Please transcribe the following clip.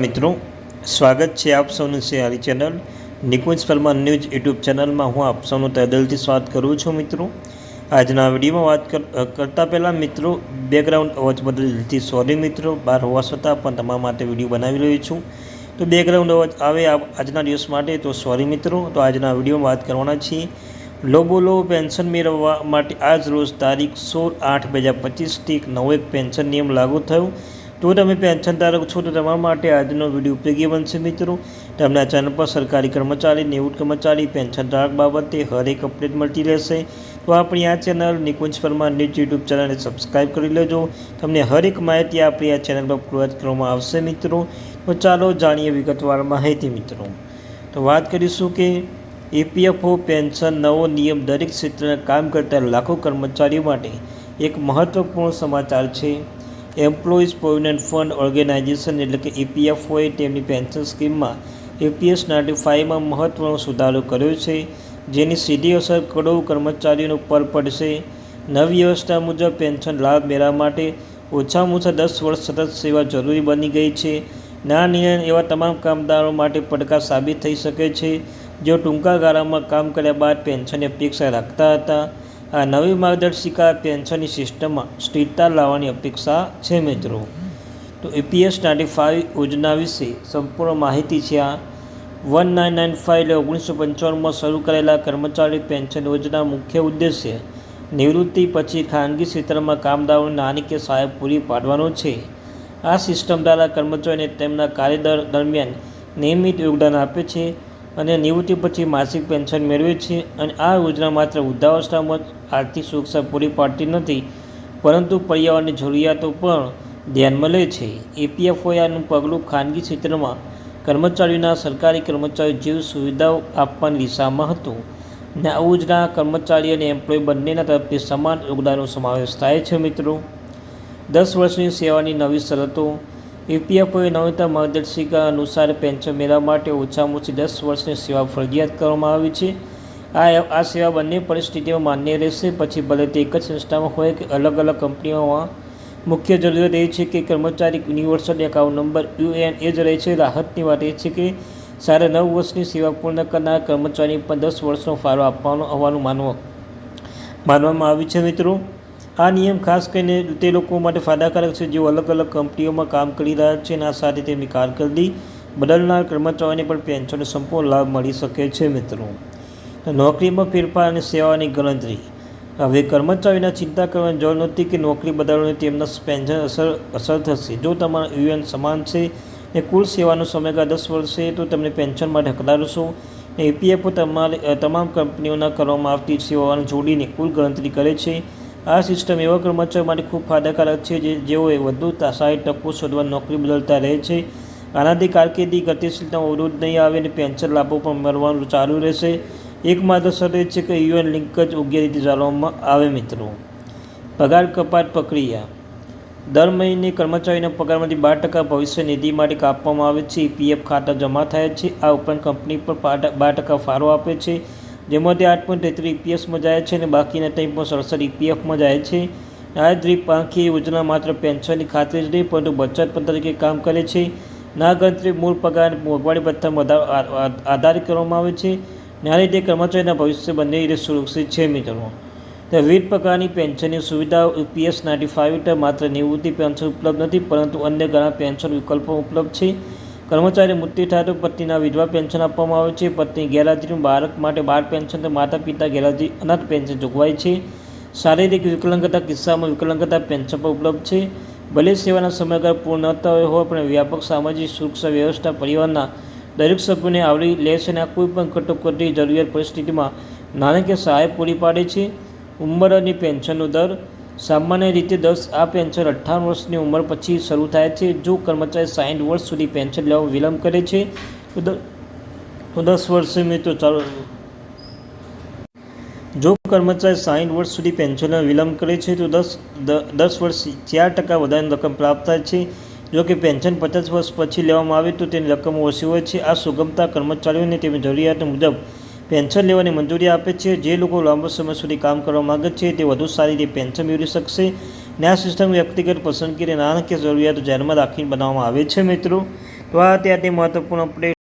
મિત્રો, સ્વાગત છે આપ સૌનું Siyari channel Nikunj Parmar news YouTube ચેનલમાં. હું આપ સૌનું તદલથી સ્વાગત કરું છું મિત્રો. આજના વિડીયોમાં વાત કર કરતાં પહેલાં મિત્રો બેકગ્રાઉન્ડ અવાજ બદલ દિલથી સોરી મિત્રો, બહાર હોવા છતાં પણ તમારા માટે વીડિયો બનાવી રહ્યો છું. તો બેકગ્રાઉન્ડ અવાજ આવે આજના દિવસ માટે, તો સોરી મિત્રો, તો આજના વિડીયોમાં વાત કરવાના છીએ. લોબોલો પેન્શન મેળવવા માટે આજ રોજ તારીખ સોળ આઠ બે હજાર પચીસથી એક નવો એક પેન્શન નિયમ લાગુ થયો. તો તમે પેન્શન ધારક છો તો તમારા માટે આજનો વીડિયો ઉપયોગી બનશે મિત્રો. તમને આ ચેનલ પર સરકારી કર્મચારી નિવૃત્ત કર્મચારી પેન્શન ધારક બાબતે હરેક અપડેટ મળતી રહેશે. તો આપણી આ channel Nikunj Parmar news YouTube ચેનલને સબસ્ક્રાઈબ કરી લેજો. તમને હરેક માહિતી આપણી આ ચેનલ પર પ્રોવાઈડ કરવામાં આવશે મિત્રો. તો ચાલો જાણીએ વિગતવાર માહિતી મિત્રો. તો વાત કરીશું કે ઈપીએફઓ પેન્શન નવો નિયમ દરેક ક્ષેત્રના કામ કરતા લાખો કર્મચારીઓ માટે એક મહત્વપૂર્ણ સમાચાર છે. એમ્પ્લોઈઝ પ્રોવિડન્ટ ફંડ ઓર્ગેનાઇઝેશન એટલે કે ઈપીએફઓએ તેમની પેન્શન સ્કીમમાં એપીએસ નાઇન્ટી ફાઇવમાં મહત્ત્વનો સુધારો કર્યો છે. જેની સીધી અસર કરોડો કર્મચારીઓનો પર પડશે. નવી વ્યવસ્થા મુજબ પેન્શન લાભ મેળવવા માટે ઓછામાં ઓછા દસ વર્ષ સતત સેવા જરૂરી બની ગઈ છે. ના નિર્ણય એવા તમામ કામદારો માટે પડકાર સાબિત થઈ શકે છે. જેઓ ટૂંકા ગાળામાં કામ કર્યા બાદ પેન્શનની અપેક્ષા રાખતા હતા. આ નવી માર્ગદર્શિકા પેન્શનની સિસ્ટમમાં સ્થિરતા લાવવાની અપેક્ષા છે મિત્રો. તો એપીએસ નાઇન્ટી ફાઇવ યોજના વિશે સંપૂર્ણ માહિતી છે આ. વન નાઇન નાઇન ફાઇવ એટલે ઓગણીસો પંચાવનમાં શરૂ કરેલા કર્મચારી પેન્શન યોજના મુખ્ય ઉદ્દેશ્ય નિવૃત્તિ પછી ખાનગી ક્ષેત્રમાં કામદારોને નાની કે સહાય પૂરી પાડવાનો છે. આ સિસ્ટમ દ્વારા કર્મચારીઓને તેમના કાર્યદર દરમિયાન નિયમિત યોગદાન આપે છે. અને નિવૃત્તિ પછી માસિક પેન્શન મેળવે છે અને આ યોજના માત્ર વૃદ્ધાવસ્થામાં જ આર્થિક સુરક્ષા પૂરી પાડતી નથી, પરંતુ પર્યાવરણની જરૂરિયાતો પણ ધ્યાનમાં લે છે. એપીએફઓનું પગલું ખાનગી ક્ષેત્રમાં કર્મચારીઓના સરકારી કર્મચારીઓ જેવી સુવિધાઓ આપવાની દિશામાં હતું. ને આ યોજના કર્મચારી અને એમ્પ્લોય બંનેના તરફથી સમાન યોગદાનનો સમાવેશ થાય છે મિત્રો. દસ વર્ષની સેવાની નવી શરતો ઈપીએફઓએ નવીનતમ માર્ગદર્શિકા અનુસાર પેન્શન મેળવવા માટે ઓછામાં ઓછી દસ વર્ષની સેવા ફરજિયાત કરવામાં આવી છે. આ આ સેવા બંને પરિસ્થિતિઓમાં માન્ય રહેશે. પછી ભલે તે એક જ સંસ્થામાં હોય કે અલગ અલગ કંપનીઓમાં. મુખ્ય જરૂરિયાત એ છે કે કર્મચારી યુનિવર્સલ એકાઉન્ટ નંબર યુએન એ જ રહે છે. રાહતની વાત એ છે કે સાડા નવ વર્ષની સેવા પૂર્ણ કરનાર કર્મચારી પણ દસ વર્ષનો ફાળો આપવાનો હોવાનું માનવા, માનવામાં આવ્યું છે મિત્રો. આ નિયમ ખાસ કરીને તે લોકો માટે ફાયદાકારક છે, જેઓ અલગ અલગ કંપનીઓમાં કામ કરી રહ્યા છે અને આ સાથે તેમની કારકિર્દી બદલનાર કર્મચારીઓને પણ પેન્શનનો સંપૂર્ણ લાભ મળી શકે છે, મિત્રો. નોકરીમાં ફેરફાર અને સેવાની ગણતરી. હવે કર્મચારીના ચિંતા કરવાની જરૂર નથી કે નોકરી બદલવાની તેમના પેન્શન અસર અસર થશે. જો તમારા યુએન સમાન છે ને કુલ સેવાનો સમયગાળો દસ વર્ષ છે, તો તમને પેન્શન માટે હકદાર છો ને ઈપીએફઓ તમારે તમામ કંપનીઓના કરવામાં આવતી સેવાઓને જોડીને કુલ ગણતરી કરે છે. આ સિસ્ટમ એવા કર્મચારીઓ માટે ખૂબ ફાયદાકારક છે જે જેઓએ વધુ સારી તકો શોધવા નોકરી બદલતા રહે છે. આનાથી કારકિર્દી ગતિશીલતામાં અવરોધ નહીં આવે અને પેન્શન લાભો પણ મળવાનું ચાલુ રહેશે. એકમાત્ર શરત છે કે યુએન લિંક જ યોગ્ય રીતે ચાલવામાં આવે મિત્રો. પગાર કપાત પ્રક્રિયા. દર મહિને કર્મચારીના પગારમાંથી બાર ટકા ભવિષ્ય નિધિ માટે કાપવામાં આવે છે. પીએફ ખાતા જમા થાય છે. આ ઉપરાંત કંપની પર બાર ટકા ફાળો આપે છે. જેમાંથી આઠ પોઈન્ટ તેત્રીસ ઈપીએસમાં જાય છે અને બાકીના ત્રણ પોઈન્ટ સડસઠ ઈપીએફમાં જાય છે. આ દ્વિપાંખી યોજના માત્ર પેન્શનની ખાતરી જ નહીં, પરંતુ બચત પણ તરીકે કામ કરે છે. ના ગણતરી મૂળ પગાર મોંઘવારી ભથ્થામાં આધારિત કરવામાં આવે છે. આ રીતે કર્મચારીના ભવિષ્ય બંને રીતે સુરક્ષિત છે, મિત્રો. ત્યાં વિવિધ પ્રકારની પેન્શનની સુવિધા યુપીએસ નાઇન્ટી ફાઇવ માત્ર નિવૃત્તિ પેન્શન ઉપલબ્ધ નથી, પરંતુ અન્ય ઘણા પેન્શન વિકલ્પો ઉપલબ્ધ છે. કર્મચારી મૃત્યુ થાય તો પત્નીના વિધવા પેન્શન આપવામાં આવે છે. પત્ની ગેરહાજરીમાં બાળક માટે બાળ પેન્શન તો માતા પિતા ગેરહાજરી અનાથ પેન્શન જોગવાય છે. શારીરિક વિકલાંગતા કિસ્સામાં વિકલાંગતા પેન્શન પણ ઉપલબ્ધ છે. ભલે સેવાના સમયગાળા પૂર્ણ ન થયો હોય પણ વ્યાપક સામાજિક સુરક્ષા વ્યવસ્થા પરિવારના દરેક સભ્યોને આવરી લે છે અને આ કોઈપણ કટોકટી, જરૂરિયાત પરિસ્થિતિમાં નાણાકીય સહાય પૂરી પાડે છે. ઉંમર અને પેન્શનનો દર સામાન્ય રીતે દસ આ પેન્શન અઠ્ઠાવન વર્ષની ઉંમર પછી શરૂ થાય છે. જો કર્મચારી સાઠ વર્ષ સુધી પેન્શન લેવામાં વિલંબ કરે છે, તો તો દસ વર્ષે મિત્રો ચાલો. જો કર્મચારી સાઠ વર્ષ સુધી પેન્શનનો વિલંબ કરે છે, તો દસ દસ વર્ષ ચાર ટકા વધારાની રકમ પ્રાપ્ત થાય છે. જો કે પેન્શન પચાસ વર્ષ પછી લેવામાં આવે તો તેની રકમ ઓછી હોય છે. આ સુગમતા કર્મચારીઓને તેમની જરૂરિયાત મુજબ પેન્શન લેવાની મંજૂરી આપે છે. જે લોકો લાંબો સમય સુધી કામ કરવા માગે છે, તે વધુ સારી રીતે પેન્શન મેળવી શકશે. ન્યાય સિસ્ટમ વ્યક્તિગત પસંદગી અને નાણાકીય જરૂરિયાતો ધ્યાનમાં રાખીને બનાવવામાં આવે છે મિત્રો. તો આ ત્યાંથી મહત્વપૂર્ણ અપડેટ